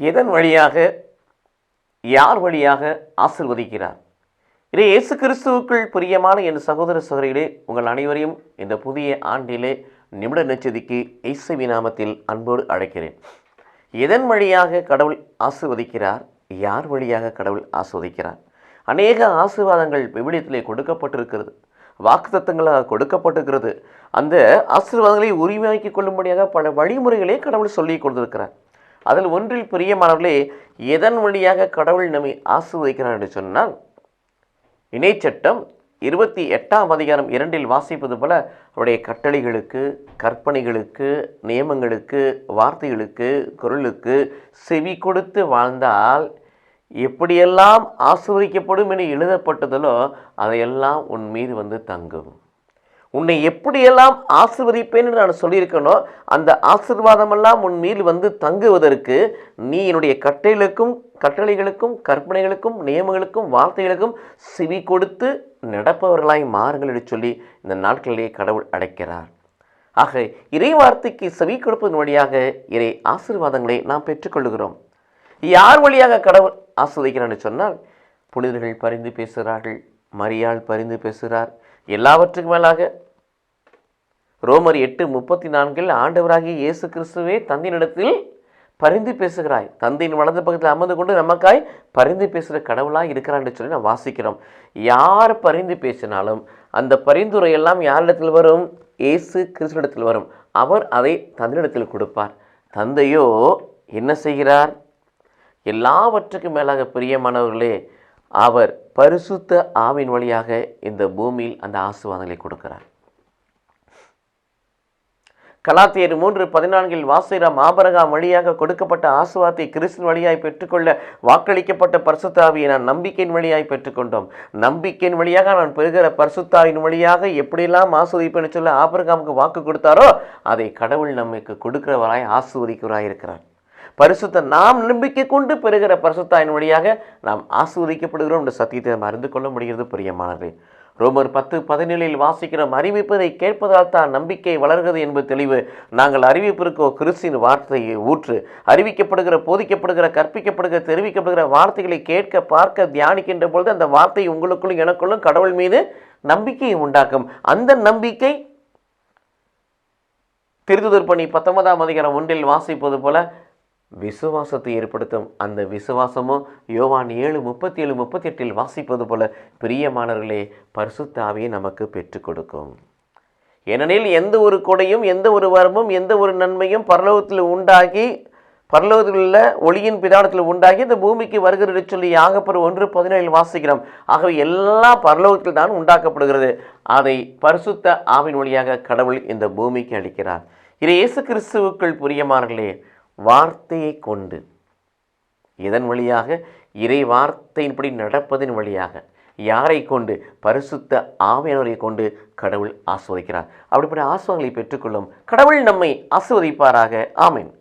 எதன் வழியாக யார் வழியாக ஆசிர்வதிக்கிறார்? இதே இயேசு கிறிஸ்துவுக்குள் பிரியமான என் சகோதர சகோதரிகளே உங்கள் அனைவரையும் இந்த புதிய ஆண்டிலே நிமிட நெச்சதிக்கு இயேசு நாமத்தில் அன்போடு அழைக்கிறேன். எதன் வழியாக கடவுள் ஆசிர்வதிக்கிறார்? யார் வழியாக கடவுள் ஆசிர்வதிக்கிறார்? அநேக ஆசீர்வாதங்கள் விவிலியத்திலே கொடுக்கப்பட்டிருக்கிறது. வாக்குத்தத்தங்களாக கொடுக்கப்பட்டிருக்கிறது. அந்த ஆசீர்வாதங்களை உரிமையாக்கிக் கொள்ளும்படியாக பல வழிமுறைகளே கடவுள் சொல்லி கொடுத்திருக்கிறார். அதில் ஒன்றில் பிரியமானவர்களே எதன் வழியாக கடவுள் நம்மை ஆசிர்வதிக்கிறார் என்று சொன்னால் இணைச்சட்டம் இருபத்தி எட்டாம் அதிகாரம் இரண்டில் வாசிப்பது போல அவருடைய கட்டளைகளுக்கு கற்பனைகளுக்கு நியமங்களுக்கு வார்த்தைகளுக்கு குரலுக்கு செவி கொடுத்து வாழ்ந்தால் எப்படியெல்லாம் ஆசிர்வதிக்கப்படும் என எழுதப்பட்டதிலோ அதையெல்லாம் உன் மீது வந்து தங்கும். உன்னை எப்படியெல்லாம் ஆசிர்வதிப்பேன் நான் சொல்லியிருக்கேனோ அந்த ஆசிர்வாதமெல்லாம் உன் மீது வந்து தங்குவதற்கு நீ என்னுடைய கட்டளைகளுக்கும் கட்டளைகளுக்கும் கற்பனைகளுக்கும் நியமங்களுக்கும் வார்த்தைகளுக்கும் செவி கொடுத்து நடப்பவர்களாய் மாறுங்கள் என்று சொல்லி இந்த நாட்களிலே கடவுள் அடைக்கிறார் ஆக இறை வார்த்தைக்கு செவி கொடுப்பதன் வழியாக இறை ஆசீர்வாதங்களை நாம் பெற்றுக்கொள்கிறோம். யார் வழியாக கடவுள் ஆஸ்வதிக்கிறான்னு சொன்னால் புனிதர்கள் பரிந்து பேசுகிறார்கள் மரியாள் பரிந்து பேசுகிறார் எல்லாவற்றுக்கும் மேலாக. ரோமர் எட்டு முப்பத்தி நான்கில் ஆண்டவராகிய இயேசு கிறிஸ்துவே தந்தையினிடத்தில் பரிந்து பேசுகிறாய். தந்தையின் வலது பக்கத்தில் அமர்ந்து கொண்டு நமக்காய் பரிந்து பேசுகிற கடவுளாக இருக்கிறான்னு சொல்லி நான் வாசிக்கிறோம். யார் பரிந்து பேசினாலும் அந்த பரிந்துரையெல்லாம் யாரிடத்தில் வரும்? இயேசு கிறிஸ்துவிடத்தில் வரும். அவர் அதை தந்தையிடத்தில் கொடுப்பார். தந்தையோ என்ன செய்கிறார்? எல்லாவற்றுக்கும் மேலாக பிரியமானவர்களே அவர் பரிசுத்த ஆவின் வழியாக இந்த பூமியில் அந்த ஆசீர்வாதங்களை கொடுக்கிறார். கலாத்தியர் மூன்று பதினான்கில் வாசிராம் ஆபரகாம் வழியாக கொடுக்கப்பட்ட ஆசுவாத்தை கிறிஸ்தின் வழியாய் பெற்றுக்கொள்ள வாக்களிக்கப்பட்ட பரிசுத்தாவியை நான் நம்பிக்கையின் வழியாய் பெற்றுக்கொண்டோம். நம்பிக்கையின் வழியாக நான் பெறுகிற பரிசுத்தாவின் வழியாக எப்படியெல்லாம் ஆஸ்வதிப்பேன்னு சொல்ல ஆபரகாமுக்கு வாக்கு கொடுத்தாரோ அதை கடவுள் நமக்கு கொடுக்கிறவராய் ஆசுவதிக்கிறவராய் இருக்கிறார். பரிசுத்த நாம் நம்பிக்கை கொண்டு பெறுகிற பரிசுத்தாயின் வழியாக நாம் ஆஸ்வதிக்கப்படுகிறோம் என்ற சத்தியத்தை நாம் அறிந்து கொள்ள முடிகிறது பிரியமானது ரோமர் பத்து பதினேழில் வாசிக்கிறோம் அறிவிப்பதை கேட்பதால் தான் நம்பிக்கை வளர்கிறது என்பது தெளிவு. நாங்கள் அறிவிப்பிற்கோ கிறிஸ்தின் வார்த்தையை ஊற்று அறிவிக்கப்படுகிற போதிக்கப்படுகிற கற்பிக்கப்படுகிற தெரிவிக்கப்படுகிற வார்த்தைகளை கேட்க பார்க்க தியானிக்கின்ற பொழுது அந்த வார்த்தை உங்களுக்குள்ளும் எனக்குள்ளும் கடவுள் மீது நம்பிக்கையை உண்டாக்கும். அந்த நம்பிக்கை திருத்துதர் பணி பத்தொன்பதாம் அதிகாரம் ஒன்றில் வாசிப்பது போல விசுவாசத்தை ஏற்படுத்தும் அந்த விசுவாசமும் யோவான் ஏழு முப்பத்தி ஏழு முப்பத்தி எட்டில் வாசிப்பது போல பிரியமானவர்களே பரிசுத்தாவியை நமக்கு பெற்றுக் கொடுக்கும். ஏனெனில் எந்த ஒரு கொடையும் எந்த ஒரு வரமும் எந்த ஒரு நன்மையும் பரலோகத்தில் உண்டாகி பரலோகத்தில் உள்ள ஒளியின் பிதானத்தில் உண்டாகி இந்த பூமிக்கு வருகிறது சொல்லி யாகப்பெரு ஒன்று பதினேழில் வாசிக்கிறோம். ஆகவே எல்லாம் பரலோகத்தில் தான் உண்டாக்கப்படுகிறது. அதை பரிசுத்த ஆவின் வழியாக கடவுள் இந்த பூமிக்கு அளிக்கிறார். இது இயேசு கிறிஸ்துவுக்குள் புரியமானர்களே வார்த்தையை கொண்டு. இதன் வழியாக இறை வார்த்தையின்படி நடப்பதன் வழியாக யாரை கொண்டு? பரிசுத்த ஆவியானவரை கொண்டு கடவுள் ஆஸ்வதிக்கிறார் அப்படிப்பட்ட ஆசுவங்களை பெற்றுக்கொள்ளும் கடவுள் நம்மை ஆஸ்வதிப்பாராக ஆமேன்.